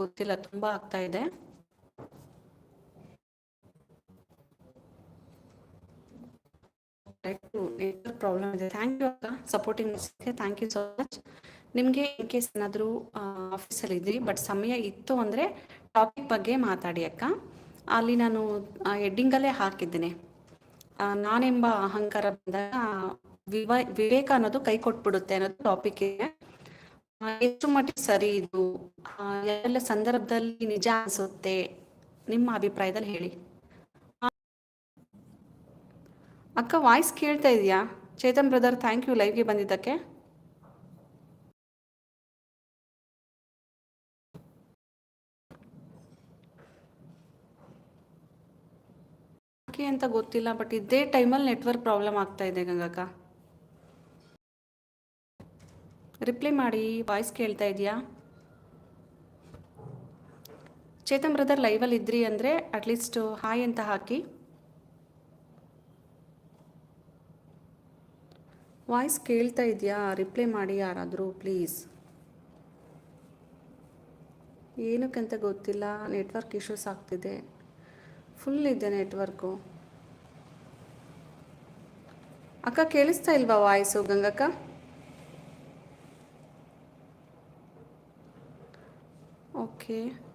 ಗೊತ್ತಿಲ್ಲ, ತುಂಬಾ ಆಗ್ತಾ ಇದೆ. ಪ್ರಾಬ್ಲಮ್ ಥ್ಯಾಂಕ್ ಯು ಅಕ್ಕ. Supporting thank you so much ನಿಮಗೆ ಇನ್ ಕೇಸ್ ಏನಾದರೂ ಆಫೀಸಲ್ಲಿ ಇದ್ರಿ ಬಟ್ ಸಮಯ ಇತ್ತು ಅಂದ್ರೆ ಟಾಪಿಕ್ ಬಗ್ಗೆ ಮಾತಾಡಿ ಅಕ್ಕ. ಅಲ್ಲಿ ನಾನು ಹೆಡ್ಡಿಂಗಲ್ಲೇ ಹಾಕಿದ್ದೇನೆ. ನಾನೆಂಬ ಅಹಂಕಾರ ಬಂದಾಗ ವಿವ, ವಿವೇಕ ಅನ್ನೋದು ಕೈ ಕೊಟ್ಬಿಡುತ್ತೆ ಅನ್ನೋದು ಟಾಪಿಕ್ ಇದೆ. ಎಷ್ಟು ಮಟ್ಟಿಗೆ ಸರಿ ಇದು? ಎಲ್ಲ ಸಂದರ್ಭದಲ್ಲಿ ನಿಜ ಅನಿಸುತ್ತೆ? ನಿಮ್ಮ ಅಭಿಪ್ರಾಯದಲ್ಲಿ ಹೇಳಿ. ಅಕ್ಕ ವಾಯ್ಸ್ ಕೇಳ್ತಾ ಇದೆಯಾ? ಚೇತನ್ ಬ್ರದರ್ ಥ್ಯಾಂಕ್ ಯು ಲೈವ್ಗೆ ಬಂದಿದ್ದಕ್ಕೆ. ಅಂತ ಗೊತ್ತಿಲ್ಲ ಬಟ್ ಇದೇ ಟೈಮಲ್ಲಿ ನೆಟ್ವರ್ಕ್ ಪ್ರಾಬ್ಲಮ್ ಆಗ್ತಾ ಇದೆ ಗಂಗಕ್ಕ. ರಿಪ್ಲೈ ಮಾಡಿ ವಾಯ್ಸ್ ಕೇಳ್ತಾ ಇದೆಯಾ? ಚೇತನ್ ಬ್ರದರ್ ಲೈವಲ್ಲಿ ಇದ್ರಿ ಅಂದರೆ ಅಟ್ಲೀಸ್ಟ್ ಹಾಯ್ ಅಂತ ಹಾಕಿ. ವಾಯ್ಸ್ ಕೇಳ್ತಾ ಇದೆಯಾ? ರಿಪ್ಲೈ ಮಾಡಿ ಯಾರಾದರೂ ಪ್ಲೀಸ್ ಏನಕ್ಕಂತ ಗೊತ್ತಿಲ್ಲ ನೆಟ್ವರ್ಕ್ ಇಶ್ಯೂಸ್ ಆಗ್ತಿದೆ. ಫುಲ್ ಇದೆ ನೆಟ್ವರ್ಕು ಅಕ್ಕ ಕೇಳಿಸ್ತಾ ಇಲ್ವಾ ವಾಯ್ಸು ಗಂಗಕ್ಕ? Okay.